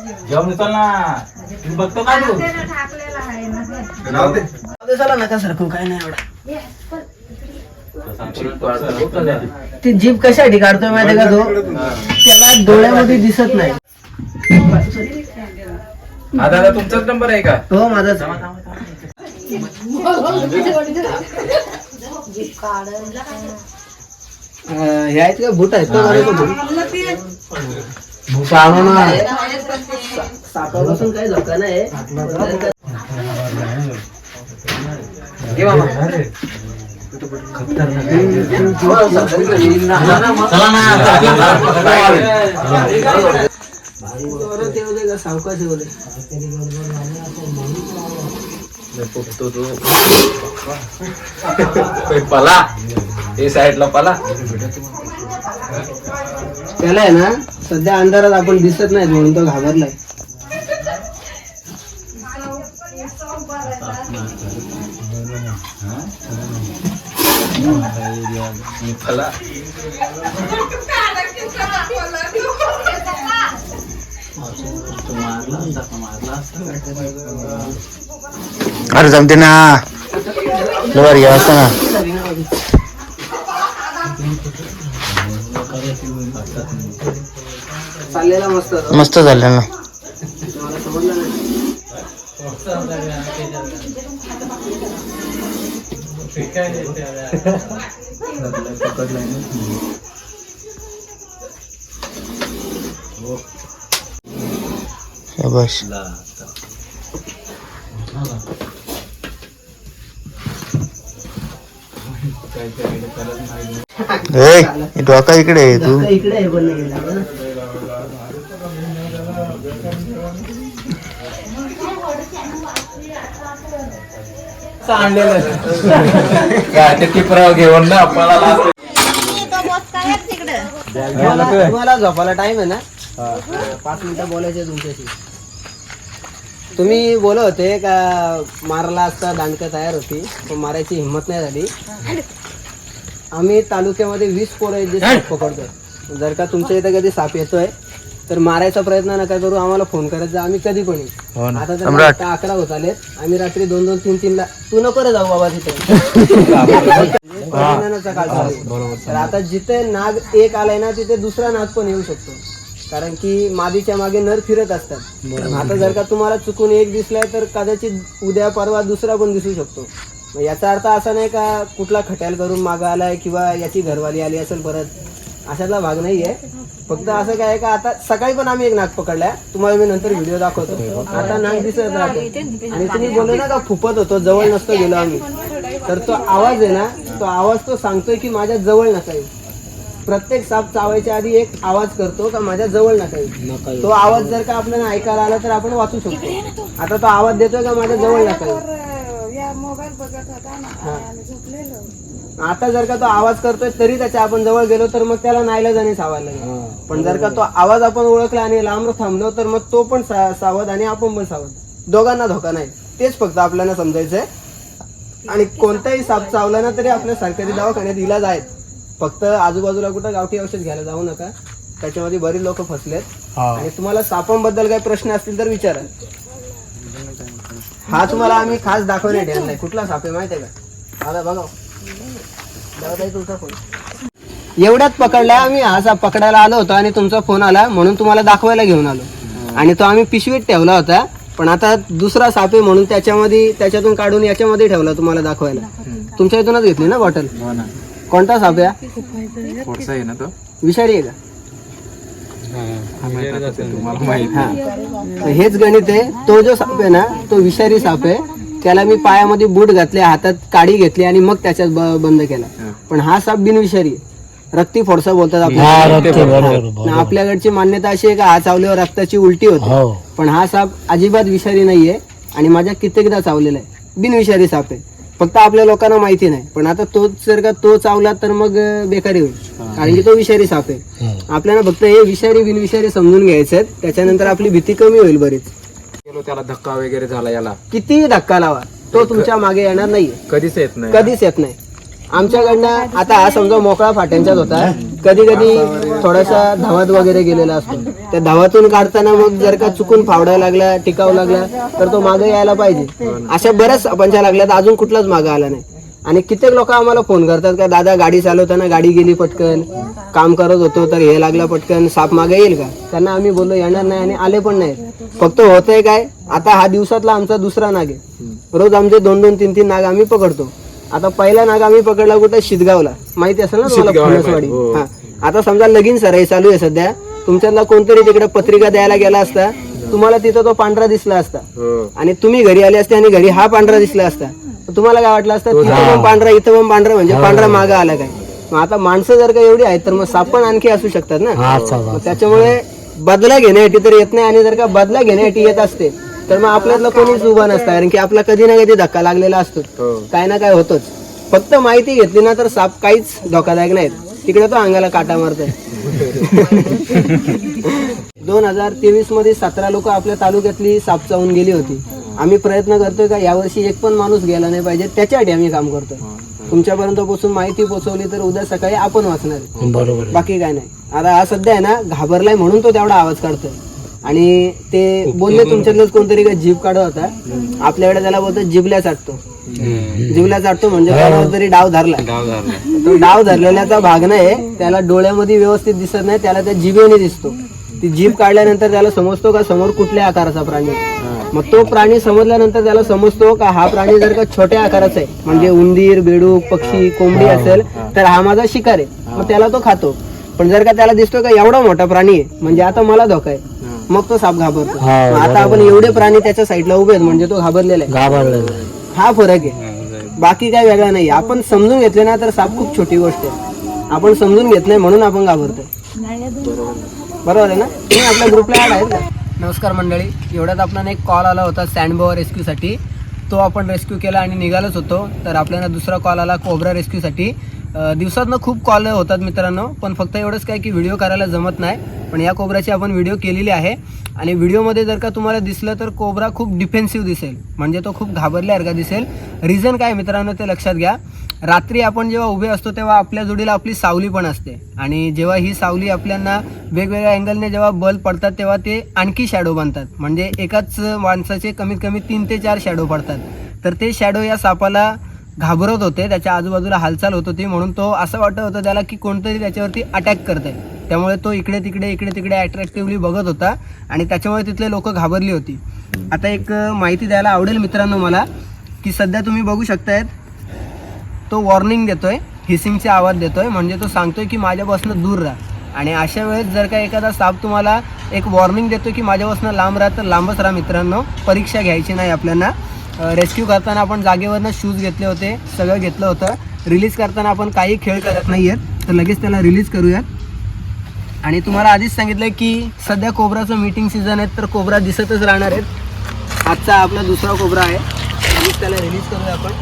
जेवण चल ना. तुम्ही बघतो का तू? राहू दे. चला नका सरकू काय नाही एवढा. ती जीप कशासाठी काढतोय माहिती का तो? त्याला डोळ्यामध्ये दिसत नाही. हा दादा तुमचाच नंबर आहे का? हो माझाच. अं, हे आहेत का? बुट आहेत आणू ना. सापापासून काही धोका नाही. घे मामा. चला ना. सावकाश पला? हे साईडला पला? त्याला आहे ना सध्या अंधारात आपण दिसत नाही म्हणून तो घाबरलाय. अरे जमते ना. लवर घ्या असं ना. चाललेला मस्त होता. मस्त झालं ना मला समजलं नाही. हे बस ए डोका इकडे आहे तू. इकडे. टिपराव घेऊन ना तुम्हाला झोपायला टाइम आहे ना? पाच मिनिटं बोलायचे तुमच्याशी. तुम्ही बोलत होते का मारला असता दांडकं तयार होती पण मारायची हिंमत नाही झाली. आम्ही तालुक्यामध्ये वीस पोरं जे साप पकडतोय. जर का तुमच्या इथं कधी साप येतोय तर मारायचा प्रयत्न नका करू आम्हाला फोन करायचा आम्ही कधी पण येऊ. आता तर सम्राट. आता अकरा होत आलेत. आम्ही रात्री दोन दोन तीन तीन ला तू नको रे जाऊ बाबा तिथे. परिणामाचा काळ चालू आहे. तर आता जिथे नाग एक आलाय ना तिथे दुसरा नाग पण येऊ शकतो. कारण की मादीच्या मागे नर फिरत असतात. आता जर का तुम्हाला चुकून एक दिसलाय तर कदाचित उद्या परवा दुसरा पण दिसू शकतो. मग याचा अर्थ असा नाही का कुठला खट्याल करून माग आलाय किंवा याची घरवाली आली असेल परत अशातला भाग नाहीये. फक्त असं काय आहे का आता सकाळी पण आम्ही एक नाग पकडलाय. तुम्हाला मी नंतर व्हिडिओ दाखवतो. आता नाग दिसत राहतो. आणि तुम्ही बोललो ना का फुपत होतो जवळ नसतो गेलो आम्ही. तर तो आवाज आहे ना तो आवाज तो सांगतोय की माझ्या जवळ नका येऊ. प्रत्येक साप चावायच्या आधी एक आवाज करतो का माझ्या जवळ नका येऊ. तो आवाज जर का आपल्याला ऐकायला आला तर आपण वाचू शकतो. आता तो आवाज देतोय का माझ्या जवळ नका येऊ. हा. आता जर का तो आवाज करतोय तरी त्याच्या आपण जवळ गेलो तर मग त्याला नायला जाणे सावायला लागेल. पण जर का तो आवाज आपण ओळखला आणि लांब थांबलो तर मग तो पण सावध आणि आपण पण सावध. दोघांना धोका नाही. तेच फक्त आपल्याला समजायचंय. आणि कोणताही साप चावला ना तरी आपल्या सरकारी दवाखान्यात इलाज आहेत. फक्त आजूबाजूला कुठं गावठी औषध घ्यायला जाऊ नका. त्याच्यामध्ये बरीच लोक फसलेत. आणि तुम्हाला सापांबद्दल काही प्रश्न असतील तर विचारा. हा तुम्हाला आम्ही खास दाखवण्यात येणार नाही. कुठला साप आहे माहिती आहे का? आता बघा. दादाई तुमचा फोन एवढ्यात पकडला आम्ही. हा साप पकडायला आलो होतो आणि तुमचा फोन आला म्हणून तुम्हाला दाखवायला घेऊन आलो. आणि तो आम्ही पिशवीत ठेवला होता. पण आता दुसरा साप आहे म्हणून त्याच्यामध्ये त्याच्यातून काढून याच्यामध्ये ठेवला तुम्हाला दाखवायला. तुमच्या इथूनच घेतली ना बॉटल हो कोणता साप आहे? कोणसा आहे ना तो? विषारी आहे का? तुम्हाला माहीत. हा हेच गणित आहे. तो जो साप आहे ना तो विषारी साप आहे. त्याला मी पायामध्ये बूट घातले हातात काडी घेतली आणि मग त्याच्यात ब- बंद केला. पण हा साप बिनविषारी आहे. रक्ती फोडसा बोलतात आपल्या आपल्याकडची मान्यता अशी आहे का हा चावल्यावर रक्ताची उलटी होते. पण हा साप अजिबात विषारी नाहीये आणि माझ्या कित्येकदा चावलेला आहे. बिनविषारी साप आहे. फक्त आपल्या लोकांना माहिती नाही. पण आता तोच जर का तो चावला तर मग बेकारी होईल. कारण की तो विषारी साप आहे. आपल्याला फक्त हे विषारी बिनविषारी समजून घ्यायचं आहे. त्याच्यानंतर आपली भीती कमी होईल बरीच. गेलो त्याला धक्का वगैरे झाला याला. कितीही धक्का लावा तो तुमच्या मागे येणार नाहीये. कधीच येत नाही. कधीच येत नाही. आमच्याकडनं आता हा समजा मोकळा फाट्यांच्यात होता. कधी कधी थोडासा धावात वगैरे गेलेला असतो. त्या धावातून काढताना मग जर का चुकून फावडायला लागला टिकाव लागला तर तो मागे यायला पाहिजे. अशा बऱ्याच पंचा लागल्या तर अजून कुठलाच मागे आला नाही. आणि कित्येक लोक आम्हाला फोन करतात का दादा गाडी चालवताना गाडी गेली पटकन काम करत होतो तर हे लागला पटकन साप मागे येईल का? त्यांना आम्ही बोललो येणार नाही आणि आले पण नाही फक्त होतंय काय आता हा दिवसातला आमचा दुसरा नाग आहे. रोज आमचे दोन दोन तीन तीन नाग आम्ही पकडतो. आता पहिला नाग आम्ही पकडला कुठे? शिदगावला. माहिती असेल ना तुम्हाला फणसवाडी हा. आता समजा लगीन सराई चालू आहे सध्या. तुमच्यातला कोणतरी तिकडे पत्रिका द्यायला गेला असता तुम्हाला तिथं तो पांढरा दिसला असता. आणि तुम्ही घरी आले असते आणि घरी हा पांढरा दिसला असता. तर तुम्हाला काय वाटलं असतं तिथं पण पांढरा इथं पण पांढरा म्हणजे पांढरा मागा आला काय? मग आता माणसं जर का एवढी आहेत तर मग साप पण आणखी असू शकतात ना? मग त्याच्यामुळे बदला घेण्यासाठी तर येत नाही आणि जर का बदला घेण्यासाठी येत असते तर मग आपल्यातलं कोणीच उभा नसतं कारण की आपला कधी ना कधी धक्का लागलेला असतो. काय ना काय होतोच. फक्त माहिती घेतली ना तर साप काहीच धोकादायक नाहीत. तिकडे तो अंगाला काटा मारतोय. दोन हजार तेवीसमध्ये सतरा लोक आपल्या तालुक्यातली साप चावून गेली होती. आम्ही प्रयत्न करतोय का यावर्षी एक पण माणूस गेला नाही पाहिजे त्याच्यासाठी आम्ही काम करतोय. तुमच्यापर्यंत पोहोचून माहिती पोहोचवली तर उद्या सकाळी आपण वाचणार बरोबर बाकी काय नाही. आता हा सध्या आहे ना घाबरलाय म्हणून तो तेवढा आवाज काढतोय. आणि ते बोलले तुमच्यातलंच कोणतरी का जीभ काढत होता? आपल्याकडे त्याला बोलतो जिबल्या चाटतो जिबल्या चाटतो म्हणजे कोणावर तरी डाव धरला. तो डाव धरलेल्याचा भाग नाही त्याला डोळ्यामध्ये व्यवस्थित दिसत नाही त्याला त्या जिभेने दिसतो. ती जीभ काढल्यानंतर त्याला समजतो का समोर कुठल्या आकाराचा प्राणी. मग तो प्राणी समजल्यानंतर त्याला समजतो का हा प्राणी जर का छोट्या आकाराचा आहे म्हणजे उंदीर बेडूक पक्षी कोंबडी असेल तर हा माझा शिकार आहे. मग त्याला तो खातो. पण जर का त्याला दिसतो का एवढा मोठा प्राणी आहे म्हणजे आता मला धोका आहे. मग तो साप घाबरतो. मग आता आपण एवढे प्राणी त्याच्या साईडला उभे आहेत म्हणजे तो घाबरलेला आहे. हा फरक आहे. बाकी काय वेगळा नाही. आपण समजून घेतले ना तर साप खूप छोटी गोष्ट आहे. आपण समजून घेत नाही म्हणून आपण घाबरतोय. बरोबर आहे ना? तुम्ही आपल्या ग्रुपला ऍड आहेत का? नमस्कार मंडळी. एवढ्यात आपल्याला एक कॉल आला होता सँडबॉवर रेस्क्यूसाठी तो आपण रेस्क्यू केला आणि निघालोच होतो. तर आपल्याला दुसरा कॉल आला कोबरा रेस्क्यूसाठी दिवसातनं खूप कॉल होतात मित्रांनो. पण फक्त एवढंच काय की व्हिडिओ करायला जमत नाही. पण या कोबराची आपण व्हिडिओ केलेली आहे. आणि व्हिडिओमध्ये जर का तुम्हाला दिसलं तर कोबरा खूप डिफेन्सिव्ह दिसेल. म्हणजे तो खूप घाबरल्यासारखा दिसेल. रिझन काय मित्रांनो ते लक्षात घ्या. रात्री आपण जेव्हा उभे असतो तेव्हा आपल्या जोडीला आपली सावली पण असते. आणि जेव्हा ही सावली आपल्याला वेगवेगळ्या अँगलने जेव्हा बल्ब पडतात तेव्हा ते आणखी शॅडो बनतात. म्हणजे एकाच माणसाचे कमीत कमी तीन ते चार शॅडो पडतात. तर ते शॅडो या सापाला घाबरत होते. त्याच्या आजूबाजूला हालचाल होत होती. म्हणून तो असं वाटत होतं त्याला की कोणतरी त्याच्यावरती अटॅक करत आहे त्यामुळे तो इकडे तिकडे इकडे तिकडे अट्रॅक्टिव्हली बघत होता आणि त्याच्यामुळे तिथले लोक घाबरली होती. आता एक माहिती द्यायला आवडेल मित्रांनो मला की सध्या तुम्ही बघू शकतायत तो वॉर्निंग देतोय हिसिंगचे आवाज देतोय म्हणजे तो सांगतोय की माझ्यापासून दूर राहा. आणि अशा वेळेस जर का एखादा साप तुम्हाला एक वॉर्निंग देतो की माझ्यापासून लांब राहा तर लांबच राहा मित्रांनो. परीक्षा घ्यायची नाही आपल्याला. रेस्क्यू करताना आपण जागेवरनं शूज घेतले होते सगळं घेतलं होतं. रिलीज करताना आपण काही खेळ करत नाही आहेत तर लगेच त्याला रिलीज करूयात. आणि तुम्हाला आधीच सांगितलं की सध्या कोबराचं मीटिंग सीझन आहे तर कोबरा दिसतच राहणार आहेत. आजचा आपला दुसरा कोबरा आहे. त्याला रिलीज करूया आपण.